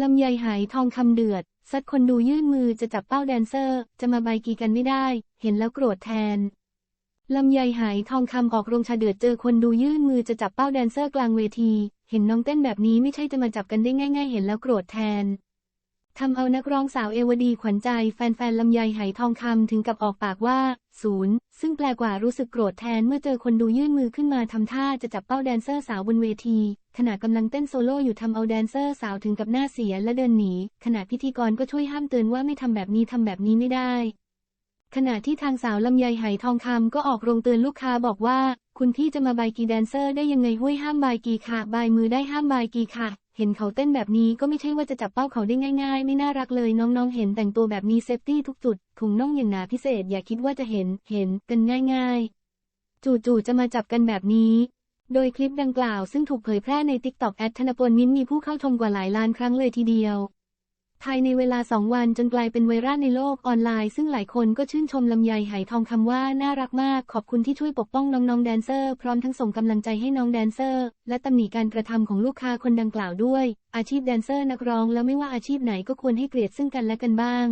ลำไยหายทองคำเดือด ซัดคนดูยื่นมือจะจับเป้าแดนเซอร์ จะมาใบกีกันไม่ได้ เห็นแล้วโกรธแทน ลำไยหายทองคำออกโรงชาเดือดเจอคนดูยื่นมือจะจับเป้าแดนเซอร์กลางเวที เห็นน้องเต้นแบบนี้ไม่ใช่จะมาจับกันได้ง่าย ๆ เห็นแล้วโกรธแทน ทำเอานักร้องสาวเอวดีขวัญใจแฟนๆลำไยไหทองคำถึงกับออกปากว่า ศูนย์ ซึ่งแปลกว่ารู้สึกโกรธแทนเมื่อเจอคนดูยื่นมือขึ้นมาทำท่าจะจับเป้าแดนเซอร์สาวบนเวที ขณะกำลังเต้นโซโล่อยู่ทำเอาแดนเซอร์สาวถึงกับหน้าเสียและเดินหนี ขณะพิธีกรก็ช่วยห้ามเตือนว่าไม่ทำแบบนี้ทำแบบนี้ไม่ได้ ขณะที่ทางสาวลำไยไหทองคำก็ออกโรงเตือนลูกค้าบอกว่า คุณพี่จะมาบายกีแดนเซอร์ได้ยังไงห้วยห้ามบายกีค่ะ บายมือได้ห้ามบายกีค่ะ เห็นเขาเต้นแบบนี้ก็ไม่ใช่ว่าจะจับเป้าเขาได้ง่าย ๆ ไม่น่ารักเลยน้องๆ เห็นแต่งตัวแบบนี้เซฟตี้ทุกจุดถุงน่องอย่างหนาพิเศษอย่าคิดว่าจะเห็น เห็นกันง่ายๆ จู่ๆจะมาจับกันแบบนี้ โดยคลิปดังกล่าวซึ่งถูกเผยแพร่ใน TikTok แอดธนพลมิ้นท์มีผู้เข้าชมกว่าหลายล้านครั้งเลยทีเดียว ภายในเวลา 2 วันจนกลายเป็นไวรัลในโลกออนไลน์ ซึ่งหลายคนก็ชื่นชมลำไยไหทองคำว่า น่ารักมาก ขอบคุณที่ช่วยปกป้องน้องๆแดนเซอร์ พร้อมทั้งส่งกำลังใจให้น้องแดนเซอร์ และตำหนิการกระทำของลูกค้าคนดังกล่าวด้วย อาชีพแดนเซอร์นักร้องแล้วไม่ว่าอาชีพไหนก็ควรให้เกลียดซึ่งกันและกันบ้าง